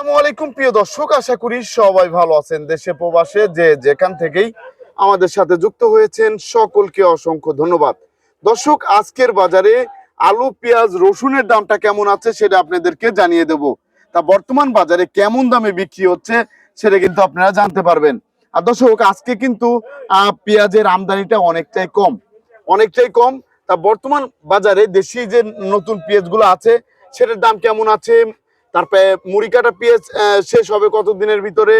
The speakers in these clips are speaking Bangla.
আসসালামু আলাইকুম, প্রিয় দর্শক, আশা করি সবাই ভালো আছেন। দেশে প্রবাসে যে যেখান থেকেই আমাদের সাথে যুক্ত হয়েছেন, সকলকে অসংখ্য ধন্যবাদ। দর্শক, আজকের বাজারে আলু, পেঁয়াজ, রসুনের দামটা কেমন আছে সেটা আপনাদেরকে জানিয়ে দেব। তা বর্তমান বাজারে কেমন দামে বিক্রি হচ্ছে সেটা কিন্তু আপনারা জানতে পারবেন। আর দর্শক, আজকে কিন্তু পেঁয়াজের আমদানিটা অনেকটাই কম। অনেকটাই কম। তা বর্তমান বাজারে দেশি যে নতুন পেঁয়াজগুলো আছে, সেটার দাম কেমন আছে? তারপরে মুড়ি কাটা পেঁয়াজ শেষ হবে কতদিনের ভিতরে?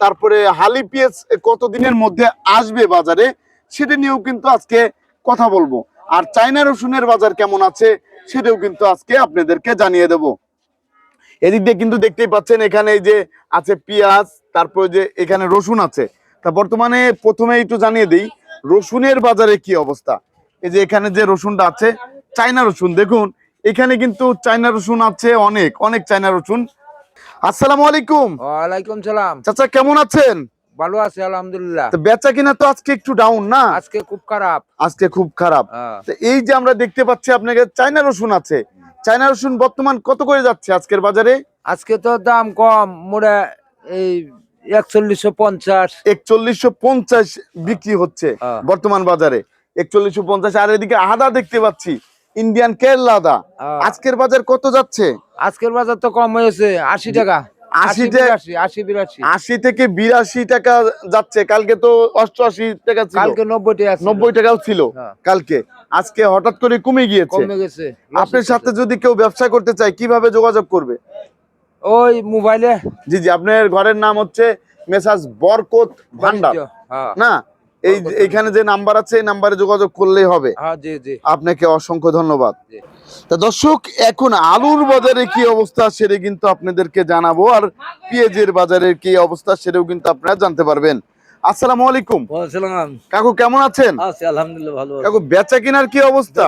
তারপরে হালি পেঁয়াজ কতদিনের মধ্যে আসবে বাজারে? সেটা নিয়েও কিন্তু আজকে কথা বলব। আর চায়না রসুনের বাজার কেমন আছে সেটাও কিন্তু আজকে আপনাদেরকে জানিয়ে দেব। এদিক দিয়ে কিন্তু দেখতেই পাচ্ছেন, এখানে যে আছে পেঁয়াজ, তারপরে যে এখানে রসুন আছে। তা বর্তমানে প্রথমে একটু জানিয়ে দিই, রসুনের বাজারে কি অবস্থা? এই যে এখানে যে রসুনটা আছে, চায়না রসুন, দেখুন। এখানে কিন্তু চায়না রসুন আছে অনেক অনেক চায়না রসুন। আসসালামু আলাইকুম। ওয়ালাইকুম সালাম। চাচা কেমন আছেন? ভালো আছি আলহামদুলিল্লাহ। তো বেচা কিনা তো আজকে একটু ডাউন না? আজকে খুব খারাপ। আজকে খুব খারাপ। হ্যাঁ। তো এই যে আমরা দেখতে পাচ্ছি আপনাকে চায়না রসুন আছে। চায়না রসুন বর্তমান কত করে যাচ্ছে আজকের বাজারে? আজকে তো দাম কম মোড়ে এই একচল্লিশশো পঞ্চাশ। একচল্লিশশো পঞ্চাশ বিক্রি হচ্ছে হ্যাঁ। বর্তমান বাজারে। একচল্লিশশো পঞ্চাশ আর এদিকে আদা দেখতে পাচ্ছি। ইন্ডিয়ান কেরলা আদা হ্যাঁ। আজকের বাজার কত যাচ্ছে? আজকের বাজার তো কম হয়েছে আশি টাকা। আশি থেকে বিরাশি টাকা যাচ্ছে কালকে তো অষ্টআশি টাকা কালকে নব্বই টাকা নব্বই টাকাও ছিল হ্যাঁ। কালকে। আজকে হঠাৎ করে কমে গিয়েছে। কমে গেছে আপনার সাথে যদি কেউ ব্যবসা করতে চায় কীভাবে যোগাযোগ করবে? ওই মোবাইলে। জি জি আপনার ঘরের নাম হচ্ছে মেসাজ বরকত ভান্ডার। হ্যাঁ। না? এই এখানে যে নাম্বার আছে এই নাম্বারে যোগাযোগ করলেই হবে। হ্যাঁ আপনাকে অসংখ্য ধন্যবাদ। তা দর্শক এখন আলুর বাজারে কি অবস্থা সেটা কিন্তু আপনাদেরকে জানাব আর পেঁয়াজের বাজারের কি অবস্থা সেটাও কিন্তু আপনারা জানতে পারবেন। আসসালামু আলাইকুম। কাকু কেমন আছেন? আলহামদুলিল্লাহ ভালো কাকু বেচা কিনার কি অবস্থা?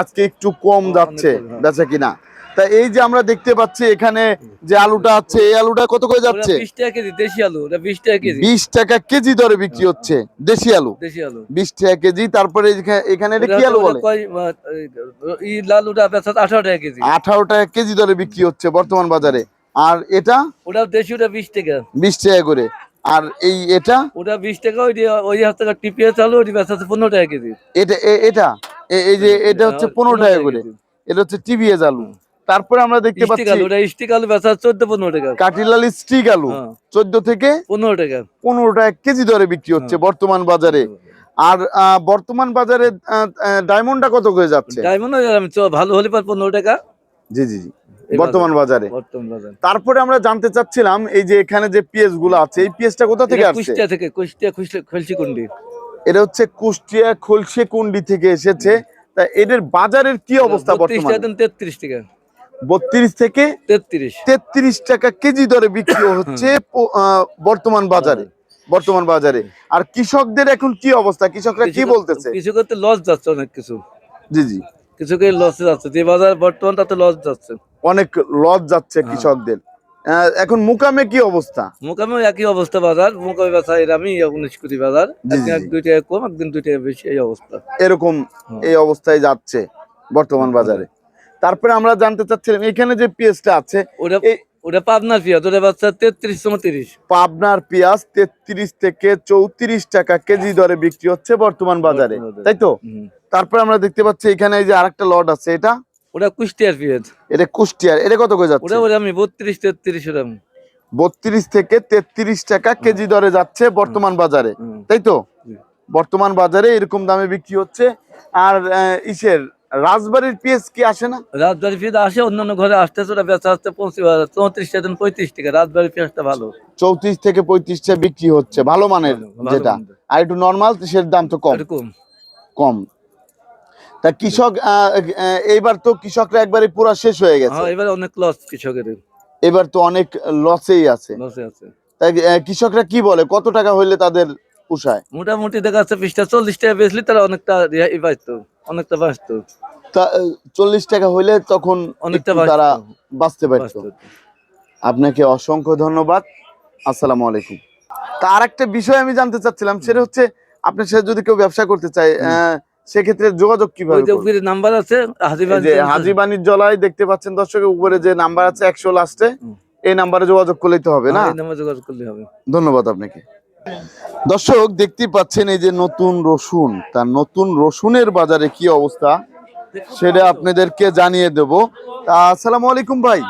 আজকে একটু। কম যাচ্ছে অনেক কম। বেচা কিনা। তা এই যে আমরা দেখতে পাচ্ছি এখানে যে আলুটা আছে এই আলুটা কত করে যাচ্ছে? বিশ টাকা কেজি দেশি আলু টাকা কেজি। টাকা কেজি দরে বিক্রি হচ্ছে দেশি আলু। দেশি আলু। বিশ টাকা কেজি তারপরে এখানে- এটা কি আলু বলে? ই লালুটা আঠারো টাকা কেজি। আঠারো টাকা কেজি দরে বিক্রি হচ্ছে বর্তমান বাজারে। আর এটা? ওটা দেশি ওটা বিশ টাকা। বিশ টাকা করে। আর এই এটা? ওটা বিশ টাকা ওই ওই হাত টাকা টিপিয়ে চালু ওটি বেচা আছে পনেরো টাকা কেজি। এটা এটা? এই যে এটা হচ্ছে হ্যাঁ, পনেরো টাকা করে। এটা হচ্ছে টিভিএস আলু। তারপরে আমরা দেখতে পাচ্ছি ওটা স্টিক আলু বেচা টাকা। কাটিলাল স্টিক আলু হ্যাঁ। চোদ্দ থেকে পনেরো টাকা। পনেরো টাকা কেজি দরে বিক্রি হচ্ছে হ্যাঁ। বর্তমান বাজারে। আর বর্তমান বাজারে ডায়মন্ডটা কত করে যাচ্ছে? ডায়মন্ড ভালো হলে পার পনেরো টাকা। জি জি জি। বর্তমান বাজারে। তারপরে আমরা জানতে চাচ্ছিলাম এই যে এখানে যে পিএসগুলো আছে এই পিএসটা কোথা থেকে আসছে? কুষ্টিয়া থেকে কুষ্টিয়া কুষ্টিয়া খলসি কুন্ডি এটা হচ্ছে কুষ্টিয়া খলসে কুন্ডি থেকে এসেছে। তা এদের বাজারের কি অবস্থা বর্তমানে? তেত্রিশ টাকা। বত্রিশ থেকে তেত্রিশ। তেত্রিশ টাকা কেজি দরে বিক্রি হচ্ছে বর্তমান বাজারে। বর্তমান বাজারে। আর কৃষকদের এখন কি অবস্থা? কৃষকরা কি বলতেছে? কৃষকের করতে লস যাচ্ছে অনেক কিছু। জি জি। কৃষকের লসে যাচ্ছে। যে বাজার বর্তমান তাতে লস যাচ্ছে। অনেক লস যাচ্ছে হ্যাঁ। কৃষকদের। এখন মুকামে কি অবস্থা? মোকামে একই অবস্থা বাজার। মোকামে বেচা এরামই উনিশ কোটি বাজার। জি, একদিন দুই টাকা কম একদিন দুই টাকা বেশি এই অবস্থা। এরকম হ্যাঁ। এই অবস্থায় যাচ্ছে বর্তমান বাজারে। তারপরে আমরা জানতে চাচ্ছিলাম এখানে যে পেঁয়াজটা আছে ওটা ওটা পাবনার পেঁয়াজ ওটা বাচ্চা তেত্রিশ চৌত্রিশ পাবনার পেঁয়াজ তেত্রিশ থেকে চৌত্রিশ টাকা কেজি দরে বিক্রি হচ্ছে বর্তমান বাজারে তাই তো? তারপরে আমরা দেখতে পাচ্ছি এখানে এই যে আরেকটা লট আছে এটা? ওটা কুষ্টিয়ার পেঁয়াজ। এটা কুষ্টিয়ার এটা কত করে যাচ্ছে? ওটা ওটা আমি বত্রিশ তেত্রিশ ওরম বত্রিশ থেকে তেত্রিশ টাকা কেজি দরে যাচ্ছে বর্তমান বাজারে তাই তো? বর্তমান বাজারে এরকম দামে বিক্রি হচ্ছে আর ইসের রাজবাড়ির পেঁয়াজ কি আসে না? রাজবাড়ির পেঁয়াজ আসে অন্যান্য ঘরে আসতেছে ওটা বেচা আসতে পঁচিশ চৌত্রিশ টাকা পঁয়ত্রিশ টাকা রাজবাড়ি পেঁয়াজটা ভালো। চৌত্রিশ থেকে পঁয়ত্রিশ টাকা বিক্রি হচ্ছে ভালো মানের যেটা। আর একটু নর্মাল সের দাম তো কম। কম। তা কৃষক এইবার তো কৃষকরা একবারে পুরো শেষ হয়ে গেছে। হ্যাঁ এবার অনেক লস কৃষকের এবার তো অনেক লসেই আছে। লসে আছে। তাই কৃষকরা কি বলে কত টাকা হইলে তাদের পোষায়? মোটামুটি দেখা যাচ্ছে বিশটা চল্লিশ টাকা বেচলি তারা অনেকটা রেহাই পাইতো অনেকটা বাঁচতো চল্লিশ টাকা হইলে তখন অনেকটা তারা বাঁচতে পারতো। আপনাকে অসংখ্য ধন্যবাদ। আসসালামু আলাইকুম। তা আর একটা বিষয় আমি জানতে চাচ্ছিলাম সেটা হচ্ছে আপনার সাথে যদি কেউ ব্যবসা করতে চায় সেক্ষেত্রে যোগাযোগ কীভাবে নাম্বার আছে হাজি বাণিজ্যালয় দেখতে পাচ্ছেন দর্শকের উপরে যে নাম্বার আছে একশো লাস্টে এই নাম্বারে যোগাযোগ করলেই তো হবে না? যোগাযোগ করলে হবে। ধন্যবাদ আপনাকে। দর্শক দেখতে পাচ্ছেন এই যে নতুন রসুন তার নতুন রসুনের বাজারে কি অবস্থা? সেটা আপনাদেরকে জানিয়ে দেব। আসসালামু আলাইকুম ভাই।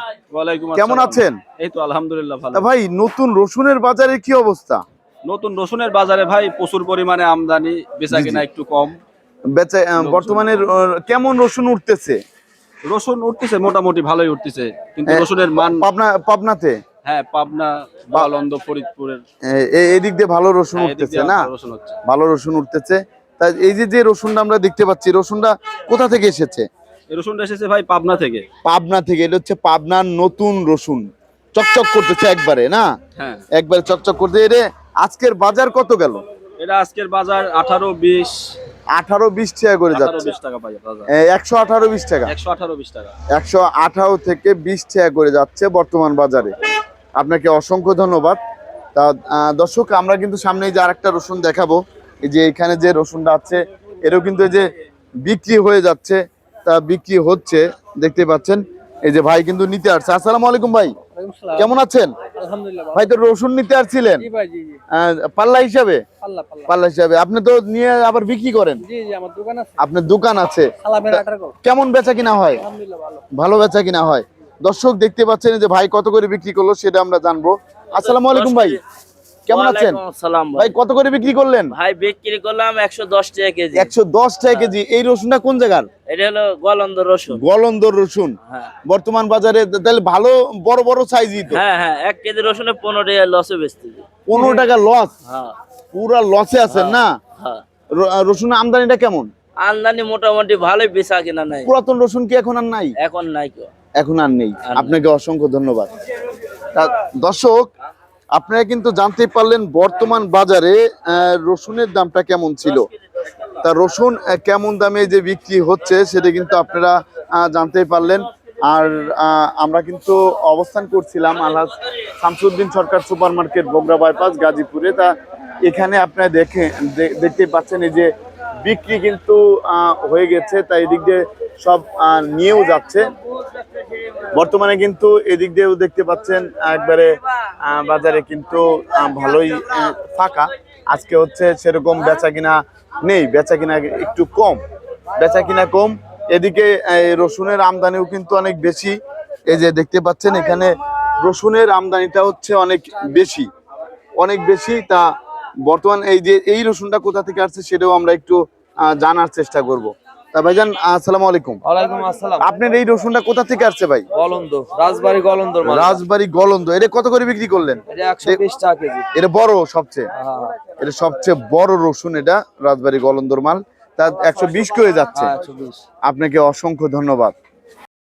কেমন আছেন? এই তো আলহামদুলিল্লাহ ভালো। ভাই নতুন রসুনের বাজারে কি অবস্থা? নতুন রসুনের বাজারে ভাই প্রচুর পরিমাণে আমদানি বেচা কিনা একটু কম। বেচা বর্তমানে কেমন রসুন উঠতেছে? রসুন উঠতেছে মোটামুটি ভালোই উঠতেছে। কিন্তু রসুনের মান পাবনা পাবনাতে? হ্যাঁ পাবনা বালন্দ ফরিদপুরের। এদিক দিয়ে ভালো রসুন হ্যাঁ, উঠতেছে না? ভালো রসুন উঠতেছে। তা এই যে যে রসুনটা আমরা দেখতে পাচ্ছি রসুনটা কোথা থেকে এসেছে? রসুনটা এসেছে ভাই পাবনা থেকে। পাবনা থেকে এটা হচ্ছে পাবনার নতুন রসুন। চকচক করতেছে একবারে না? হ্যাঁ। একবারে চকচক করতে এটা আজকের বাজার কত গেল? এটা আজকের বাজার আঠারো বিশ। আঠারো বিশ টাকা করে যাচ্ছে। একশো আঠারো বিশ টাকা। একশো আঠারো বিশ টাকা। একশো আঠারো থেকে বিশ টাকা করে যাচ্ছে বর্তমান বাজারে। আপনাকে অসংখ্য ধন্যবাদ। তা দর্শক আমরা কিন্তু সামনে যে আরেকটা রসুন দেখাবো এই যে এখানে যে রসুনটা আছে এটাও কিন্তু এই যে বিক্রি হয়ে যাচ্ছে তা বিক্রি হচ্ছে দেখতে পাচ্ছেন। এই যে ভাই কিন্তু নিতে আসছে। আসসালামু আলাইকুম ভাই। কেমন আছেন? ভাই তো রসুন নিতে আসছিলেন? পাল্লা হিসাবে? পাল্লা হিসাবে। আপনি তো নিয়ে আবার বিক্রি করেন? আপনার দোকান আছে। কেমন বেচা কিনা হয়? ভালো। ভালো বেচা কিনা হয়। দর্শক দেখতে পাচ্ছেন যে ভাই কত করে বিক্রি করল সেটা আমরা জানব। আসসালামু আলাইকুম ভাই। কেমন আছেন? ভাই। কত করে বিক্রি করলেন? ভাই বিক্রি করলাম একশো দশ টাকা কেজি। একশো দশ টাকা কেজি। এই রসুনটা কোন জায়গার? এটা হলো গলন্দ রসুন। গলন্দর রসুন। হ্যাঁ। বর্তমান বাজারে তাহলে ভালো বড় বড় সাইজই তো। হ্যাঁ হ্যাঁ এক কেজি রসুনে পনেরো টাকা লসে বেচতেছি পনেরো টাকা লস হ্যাঁ। পুরা লসে আছেন না? হ্যাঁ। র- রসুনের আমদানিটা কেমন? আমদানি মোটামুটি ভালোই বেচা কিনা নাই। পুরাতন রসুন কি এখন আর নাই? এখন নাই এখন আর নেই। আপনাকে অসংখ্য ধন্যবাদ। দর্শক আপনারা কিন্তু জানতে পারলেন বর্তমান বাজারে রসুনের দামটা কেমন ছিল। তা রসুন কেমন দামে যে বিক্রি হচ্ছে সেটা কিন্তু আপনারা আহ, জানতেই পারলেন। আর আমরা কিন্তু অবস্থান করছিলাম Alhaj Shamsuddin Sarkar super market Bogra bypass গাজীপুরে। তা এখানে আপনারা দেখে দে- দেখতেই পাচ্ছেন এই যে বিক্রি কিন্তু হয়ে গেছে। তাই এদিক দিয়ে সব নিয়েও যাচ্ছে। বর্তমানে কিন্তু এদিক দিয়েও দেখতে পাচ্ছেন, একবারে বাজারে কিন্তু ভালোই ফাঁকা। আজকে হচ্ছে সেরকম বেচা কিনা নেই বেচা কিনা একটু কম। বেচা কিনা কম, এদিকে রসুনের আমদানিও কিন্তু অনেক বেশি। এই যে দেখতে পাচ্ছেন, এখানে রসুনের আমদানিটা হচ্ছে অনেক বেশি। অনেক বেশি, তা বর্তমান এই যে, এই রসুনটা কোথা থেকে আসছে সেটাও আমরা একটু জানার চেষ্টা করব। ভাইজান আসসালামু আলাইকুম। ওয়ালাইকুম আসসালাম। আপনার এই রসুনটা কোথা থেকে আসছে ভাই? গলন্দ রাজবাড়ি গলন্দর রাজবাড়ি গলন্দ। এটা কত করে বিক্রি করলেন? এটা একশো বিশ টাকা কেজি। এটা বড় সবচেয়ে? হ্যাঁ এটা সবচেয়ে বড় রসুন এটা রাজবাড়ি গলন্দর মাল। তা একশো বিশ করে যাচ্ছে। হ্যাঁ আপনাকে অসংখ্য ধন্যবাদ।